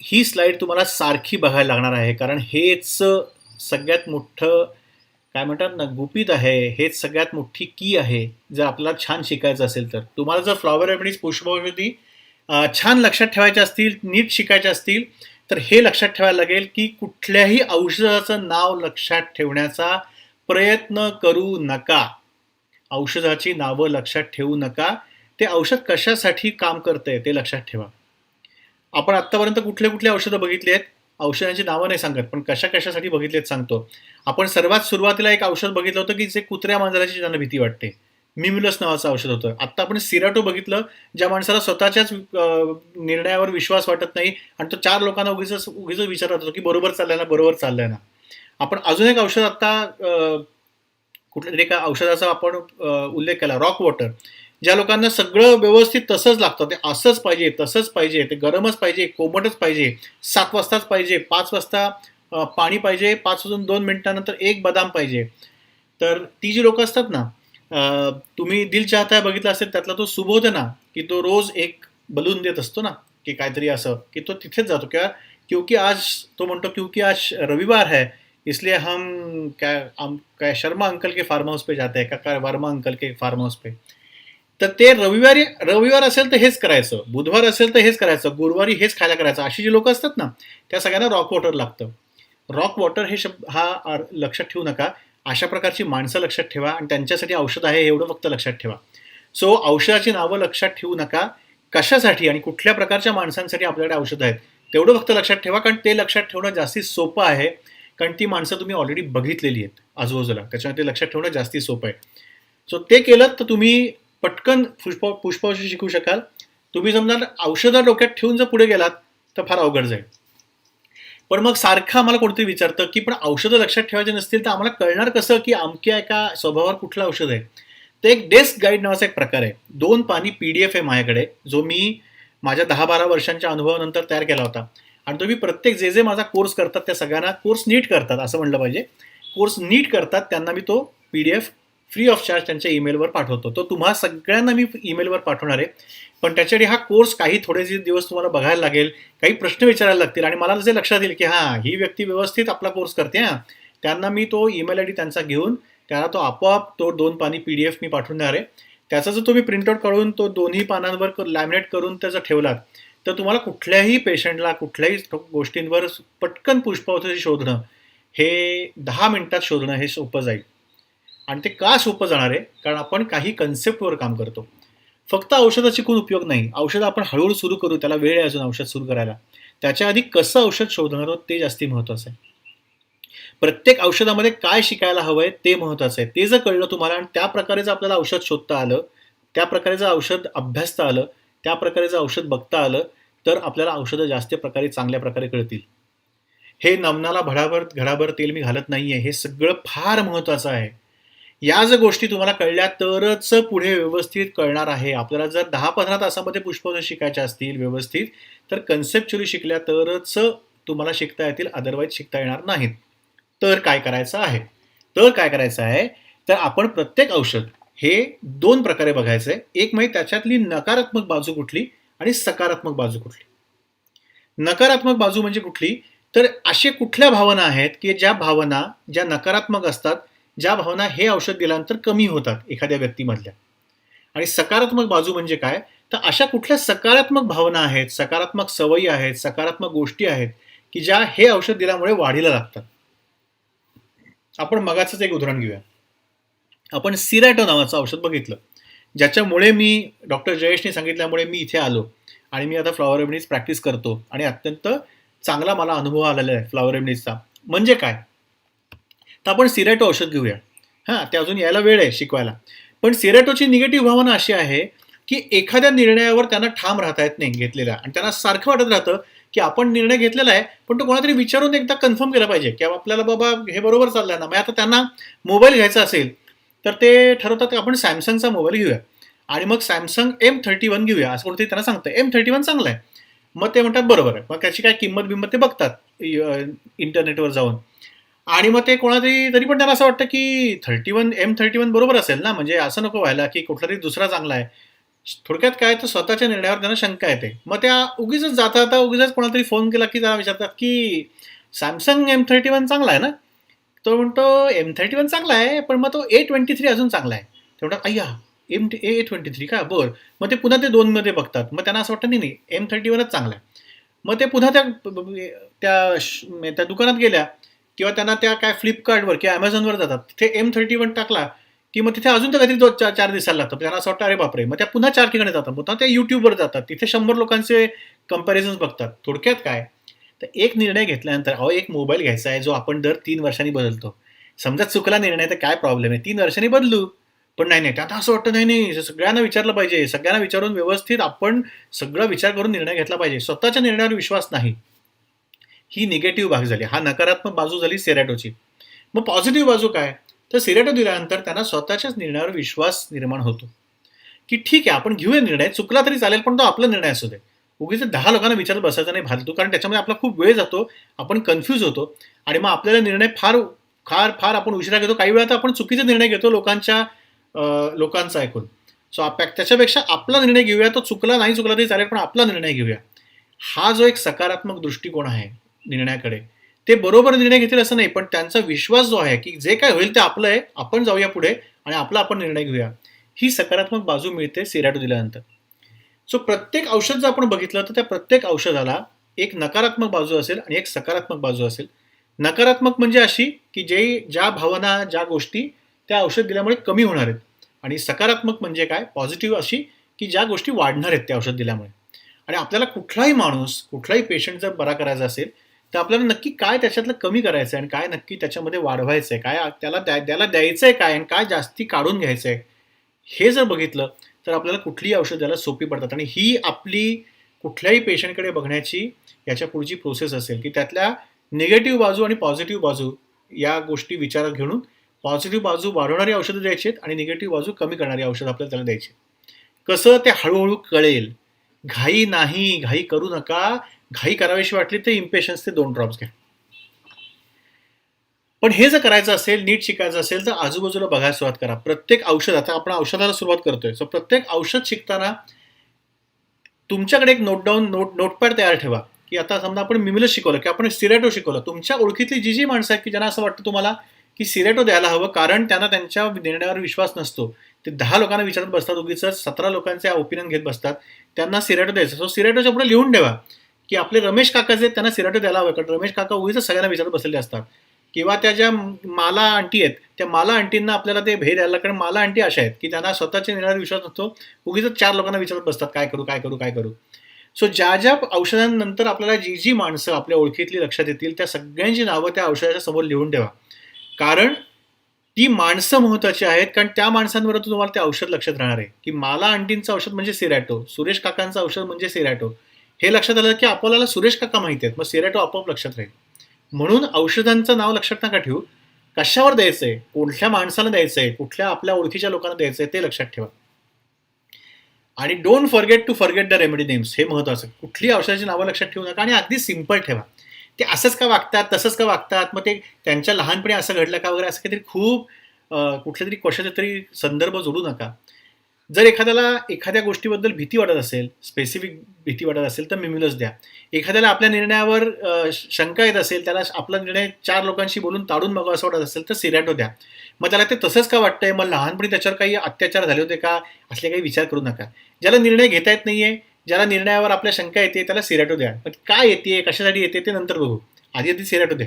ही slide तुम्हाला सारखी बघायला लागणार आहे कारण हेच सगळ्यात मोठं काय म्हणतात ना गुपित आहे हेच सगळ्यात मोठी की आहे जर आपल्याला छान शिकायचं असेल तर. तुम्हाला जर फ्लॉवर रेमेडीज पुष्पवृत्ती छान लक्षात ठेवायच्या असतील नीट शिकायच्या असतील तर हे लक्षात ठेवायला लागेल की कुठल्याही औषधाचं नाव लक्षात ठेवण्याचा प्रयत्न करू नका. औषधाची नावं लक्षात ठेवू नका. ते औषध कशासाठी काम करतंय ते लक्षात ठेवा. आपण आत्तापर्यंत कुठले कुठले औषधं बघितली आहेत? औषधांची नावं नाही सांगत पण कशा कशासाठी बघितलेत सांगतो. आपण सर्वात सुरुवातीला एक औषध बघितलं होतं की जे कुत्र्या मांजराची ज्यांना भीती वाटते. मिम्युलस नावाचं औषध होतं. आत्ता आपण सिराटो बघितलं ज्या माणसाला स्वतःच्याच निर्णयावर विश्वास वाटत नाही आणि तो चार लोकांना उगीच उगीच विचारत होतो की बरोबर चाललाय ना बरोबर चाललाय ना. आपण अजून एक औषध आत्ता कुठल्या तरी एका औषधाचा आपण उल्लेख केला रॉक वॉटर. ज्या लोकांना सगळं व्यवस्थित तसंच लागतं ते असंच पाहिजे तसंच पाहिजे ते गरमच पाहिजे कोमटच पाहिजे सात वाजताच पाहिजे पाच वाजता पाणी पाहिजे पाच वाजून दोन मिनिटानंतर एक बदाम पाहिजे. तर ती जी लोक असतात ना तुम्ही दिल चाहता बघितलं असेल त्यातला तो सुबोध ना की तो रोज एक बलून देत असतो ना की काहीतरी असं की तो तिथेच जातो किंवा क्योंकि आज तो म्हणतो क्योंकि आज रविवार है इसलिए हम क्या हम क्या शर्मा अंकल के फार्म हाऊस पे जाते हैं का काय वर्मा अंकल के फार्म हाऊस पे. तर ते रविवारी रविवार असेल तर हेच करायचं. बुधवार असेल तर हेच करायचं. गुरुवारी हेच खायला करायचं. अशी जी लोक असतात ना त्या सगळ्यांना रॉक वॉटर लागतं. रॉक वॉटर हे शब्द हा लक्षात ठेवू नका. अशा प्रकारची माणसं लक्षात ठेवा आणि त्यांच्यासाठी औषध आहे एवढं फक्त लक्षात ठेवा. सो औषधाची नावं लक्षात ठेवू नका. कशासाठी आणि कुठल्या प्रकारच्या माणसांसाठी आपल्याकडे औषधं आहेत तेवढं फक्त लक्षात ठेवा. कारण ते लक्षात ठेवणं जास्ती सोपं आहे. कारण ती माणसं तुम्ही ऑलरेडी बघितलेली आहेत आजूबाजूला. त्याच्यामुळे ते लक्षात ठेवणं जास्ती सोपं आहे. सो ते केलं तर तुम्ही पटकन पुष्प पुष्पावशी शिकू शकाल. तुम्ही समजा औषधं डोक्यात ठेवून जर पुढे गेलात तर फार अवघड जाईल. पण मग सारखं आम्हाला कोणतरी विचारतं की पण औषधं लक्षात ठेवायची नसतील तर आम्हाला कळणार कसं की अमक्या एका स्वभावावर कुठलं औषध आहे? तर एक डेस्क गाईड नावाचा एक प्रकार आहे. दोन पाणी पी डी एफ आहे माझ्याकडे जो मी माझ्या दहा बारा वर्षांच्या अनुभवानंतर तयार केला होता. आणि तुम्ही प्रत्येक जे जे माझा कोर्स करतात त्या सगळ्यांना कोर्स नीट करतात असं म्हणलं पाहिजे. कोर्स नीट करतात त्यांना मी तो P D F free of charge त्यांच्या ईमेलवर पाठवतो. तो तुम्हा सगळ्यांना मी ईमेलवर पाठवणार आहे. पण त्याच्यासाठी हा कोर्स काही थोडे दिवस तुम्हाला बघायला लागेल काही प्रश्न विचारायला लागतील आणि मला जसे लक्षात येईल की हां ही व्यक्ती व्यवस्थित आपला कोर्स करते हां. त्यांना मी तो ईमेल आय डी त्यांचा घेऊन त्याला तो आपोआप तो दोन पाणी पी डी एफ मी पाठवून देणार आहे. त्याचा जर तुम्ही प्रिंटआउट काढून तो दोन्ही पानांवर लॅमिनेट करून त्याचा ठेवलात तर तुम्हाला कुठल्याही पेशंटला कुठल्याही गोष्टींवर पटकन पुष्पावती शोधणं हे दहा मिनिटात शोधणं हे सोपं जाईल. आणि ते का सोपं जाणार आहे? कारण आपण काही कन्सेप्टवर काम करतो. फक्त औषधाची शिकून उपयोग नाही. औषध आपण हळूहळू सुरू करू त्याला वेळ आहे अजून औषध सुरू करायला. त्याच्या आधी कसं औषध शोधणार आहोत ते जास्ती महत्त्वाचं आहे. प्रत्येक औषधामध्ये काय शिकायला हवं आहे ते महत्त्वाचं आहे. ते जर कळलं तुम्हाला आणि त्या प्रकारे जर आपल्याला औषध शोधता आलं त्या प्रकारे जर औषध अभ्यासता आलं त्या प्रकारे जर औषध बघता आलं तर आपल्याला औषधं जास्त प्रकारे चांगल्या प्रकारे कळतील. हे नमनाला भडाभर घडाभर तेल मी घालत नाही आहे हे सगळं फार महत्त्वाचं आहे. या जर गोष्टी तुम्हाला कळल्या तरच पुढे व्यवस्थित कळणार आहे. आपल्याला जर दहा पंधरा तासामध्ये पुष्पवत शिकायच्या असतील व्यवस्थित तर कन्सेप्च्युअली शिकल्या तरच तुम्हाला शिकता येतील अदरवाईज शिकता येणार नाहीत. तर काय करायचं आहे? तर काय करायचं आहे? तर आपण प्रत्येक औषध हे दोन प्रकारे बघायचं. आहे एक म्हणजे त्याच्यातली नकारात्मक बाजू कुठली आणि सकारात्मक बाजू कुठली. नकारात्मक बाजू म्हणजे कुठली? तर असे कुठल्या भावना आहेत की ज्या भावना ज्या नकारात्मक असतात ज्या भावना हे औषध दिल्यानंतर कमी होतात एखाद्या व्यक्तीमधल्या. आणि सकारात्मक बाजू म्हणजे काय? तर अशा कुठल्या सकारात्मक भावना आहेत सकारात्मक सवयी आहेत सकारात्मक गोष्टी आहेत की ज्या हे औषध दिल्यामुळे वाढीला लागतात? आपण मगाचंच एक उदाहरण घेऊया. आपण सिरॅटो नावाचं औषध बघितलं. ज्याच्यामुळे मी डॉक्टर जयेशने सांगितल्यामुळे मी इथे आलो आणि मी आता फ्लॉवर रेमडीज प्रॅक्टिस करतो आणि अत्यंत चांगला मला अनुभव आलेला आहे फ्लॉवर रेमडीजचा म्हणजे काय? तर आपण सिरेटो औषध घेऊया. हां ते अजून यायला वेळ आहे शिकवायला. पण सिरेटोची निगेटिव्ह भावना अशी आहे की एखाद्या निर्णयावर त्यांना ठाम राहता येत नाही घेतलेला आणि त्यांना सारखं वाटत राहतं की आपण निर्णय घेतलेला आहे पण तो कोणातरी विचारून एकदा कन्फर्म केला पाहिजे की आपल्याला बाबा हे बरोबर चाललंय ना. मग आता त्यांना मोबाईल घ्यायचा असेल तर ते ठरवतात की आपण सॅमसंगचा मोबाईल घेऊया. आणि मग सॅमसंग एम थर्टी वन घेऊया. असं कोणतरी त्यांना सांगतं एम थर्टी वन चांगलं आहे. मग ते म्हणतात बरोबर आहे. मग त्याची काय किंमत बिंमत ते बघतात इंटरनेटवर जाऊन. आणि मग ते कोणातरी तरी पण त्यांना असं वाटतं की thirty one M thirty one बरोबर असेल ना? म्हणजे असं नको व्हायला की कुठला तरी दुसरा चांगला आहे. थोडक्यात काय तर स्वतःच्या निर्णयावर त्यांना शंका येते. मग त्या उगीच जाता जाता उगीच कोणाला तरी फोन केला की त्यांना विचारतात की सॅमसंग एम थर्टी वन चांगला आहे ना? तो म्हणतो एम थर्टी वन चांगला आहे पण मग तो ए ट्वेंटी थ्री अजून चांगला आहे. ते म्हणतात अय्या एम ए ट्वेंटी थ्री का? बरं. मग ते पुन्हा ते दोनमध्ये बघतात. मग त्यांना असं वाटतं नाही नाही एम थर्टी वनच चांगला आहे. मग ते पुन्हा त्या त्या श- त्या दुकानात गेल्या. किंवा त्यांना त्या काय फ्लिपकार्टवर किंवा ॲमेझॉनवर जातात. तिथे एम थर्टी वन टाकला की मग तिथे अजून तर काहीतरी दोन चार चार दिसायला लागतं त्यांना असं वाटतं अरे बापरे! मग त्या पुन्हा चार ठिकाणी जातात. पुन्हा त्या यूट्यूबवर जातात. तिथे शंभर लोकांचे कंपॅरिझन्स बघतात. थोडक्यात काय? तर एक निर्णय घेतल्यानंतर अहो एक मोबाईल घ्यायचा आहे जो आपण दर तीन वर्षांनी बदलतो. समजा चुकला निर्णय तर काय प्रॉब्लेम आहे? तीन वर्षांनी बदलू. पण नाही नाही. त्यात असं वाटतं नाही नाही. सगळ्यांना विचारलं पाहिजे. सगळ्यांना विचारून व्यवस्थित आपण सगळं विचार करून निर्णय घेतला पाहिजे. स्वतःच्या निर्णयावर विश्वास नाही. ही निगेटिव्ह भाग झाली. हा नकारात्मक बाजू झाली सेरॅटोची मग पॉझिटिव्ह बाजू काय? तर सिरेटो दिल्यानंतर त्यांना स्वतःच्याच निर्णयावर विश्वास निर्माण होतो. की ठीक आहे आपण घेऊया निर्णय. चुकला तरी चालेल पण तो आपला निर्णय असू दे. उगीच दहा लोकांना विचारत बसायचा नाही भालतो कारण त्याच्यामध्ये आपला खूप वेळ जातो आपण कन्फ्यूज होतो. आणि मग आपल्याला निर्णय फार फार फार आपण उशिरा घेतो. काही वेळा तर आपण चुकीचे निर्णय घेतो लोकांच्या लोकांचा ऐकून. सो आप त्याच्यापेक्षा आपला निर्णय घेऊया. तो चुकला नाही चुकला तरी चालेल पण आपला निर्णय घेऊया. हा जो एक सकारात्मक दृष्टिकोन आहे निर्णयाकडे. ते बरोबर निर्णय घेतील असं नाही पण त्यांचा विश्वास जो आहे की जे काय होईल ते आपलं आहे आपण जाऊया पुढे आणि आपला आपण निर्णय घेऊया. ही सकारात्मक बाजू मिळते सिराटो दिल्यानंतर. सो प्रत्येक औषध जर आपण बघितलं तर त्या प्रत्येक औषधाला एक नकारात्मक बाजू असेल आणि एक सकारात्मक बाजू असेल. नकारात्मक म्हणजे अशी की जे ज्या भावना ज्या गोष्टी त्या औषध दिल्यामुळे कमी होणार आहेत. आणि सकारात्मक म्हणजे काय? पॉझिटिव्ह अशी की ज्या गोष्टी वाढणार आहेत त्या औषध दिल्यामुळे. आणि आपल्याला कुठलाही माणूस कुठलाही पेशंट जर बरा करायचा असेल तर आपल्याला नक्की काय त्याच्यातलं कमी करायचं आहे आणि काय नक्की त्याच्यामध्ये वाढवायचं आहे काय त्याला द्या त्याला द्यायचं आहे काय आणि काय जास्ती काढून घ्यायचं आहे हे जर बघितलं तर आपल्याला कुठलीही औषध द्यायला सोपी पडतात. आणि ही आपली कुठल्याही पेशंटकडे बघण्याची याच्या पुढची प्रोसेस असेल की त्यातल्या निगेटिव्ह बाजू आणि पॉझिटिव्ह बाजू या गोष्टी विचारात घेऊन पॉझिटिव्ह बाजू वाढवणारी औषधं द्यायची आहेत आणि निगेटिव्ह बाजू कमी करणारी औषधं आपल्याला त्याला द्यायची कसं ते हळूहळू कळेल? घाई नाही घाई करू नका. घाई करावीशी वाटली तर इम्पेशन्स ते दोन ड्रॉप्स घ्या. पण हे जर करायचं असेल नीट शिकायचं असेल तर आजूबाजूला बघायला सुरुवात करा. प्रत्येक औषध आता आपण औषधाला सुरुवात करतोय. सो प्रत्येक औषध शिकताना तुमच्याकडे एक नोट डाऊन नोट नोटपॅड तयार ठेवा. की आता समजा आपण मिमिलस शिकवलं की आपण सिरेटो शिकवलं. तुमच्या ओळखीतली जी जी माणसं आहेत की ज्यांना असं वाटतं तुम्हाला की सिरेटो द्यायला हवं कारण त्यांना त्यांच्या निर्णयावर विश्वास नसतो. ते दहा लोकांना विचारत बसतात उगीच सतरा लोकांचे ओपिनियन घेत बसतात. त्यांना सिरेटो द्यायचं. सो सिरेटोच्या पुढे लिहून ठेवा. की आपले रमेश काका जे आहेत, त्यांना सिराटो द्यायला हवं. कारण रमेश काका उगीच सगळ्यांना विचारत बसलेले असतात. किंवा त्या ज्या माला आंटी आहेत त्या माला आंटींना आपल्याला ते भे द्यायला कारण माला आंटी अशा आहेत की त्यांना स्वतःच्या निर्णयावर विश्वास नसतो. उगीच चार लोकांना विचारत बसतात काय करू काय करू काय करू? सो ज्या ज्या औषधांनंतर आपल्याला जी जी माणसं आपल्या ओळखीतली लक्षात येतील त्या सगळ्यांची नावं त्या औषधाच्या समोर लिहून ठेवा. कारण ती माणसं महत्वाची आहेत. कारण त्या माणसांवर तुम्हाला ते औषध लक्षात राहणार आहे. की माला आंटींचं औषध म्हणजे सिरॅटो. सुरेश काकांचं औषध म्हणजे सिरॅटो. हे लक्षात आलं की आपल्याला सुरेश काका माहिती आहेत. मग सिरॅटो आपोआप लक्षात राहील. म्हणून औषधांचं नाव लक्षात नका ठेवू. कशावर द्यायचं आहे कुठल्या माणसाला द्यायचं आहे कुठल्या आपल्या ओळखीच्या लोकांना द्यायचंय? ते लक्षात ठेवा. आणि don't forget to forget the remedy names हे महत्वाचं कुठली औषधाची नावं लक्षात ठेवू नका आणि अगदी सिंपल ठेवा. ते असंच का वागतात तसंच का वागतात? मग ते त्यांच्या लहानपणी असं घडलं का वगैरे? असं काहीतरी खूप कुठल्या तरी कशाचा तरी संदर्भ जोडू नका. जर एखाद्याला एखाद्या गोष्टीबद्दल भीती वाटत असेल स्पेसिफिक भीती वाटत असेल तर मिम्युलस द्या. एखाद्याला आपल्या निर्णयावर शंका येत असेल त्याला आपला निर्णय चार लोकांशी बोलून ताडून मग असं वाटत असेल तर सिरॅटो द्या. मग त्याला ते तसंच का वाटतंय? मग लहानपणी त्याच्यावर काही अत्याचार झाले होते का? असले काही विचार करू नका. ज्याला निर्णय घेता येत नाहीये ज्याला निर्णयावर आपल्या शंका येते त्याला सिरॅटो द्या. पण काय येते? कशासाठी येते? ते नंतर बघू. आधी आधी सिरॅटो द्या.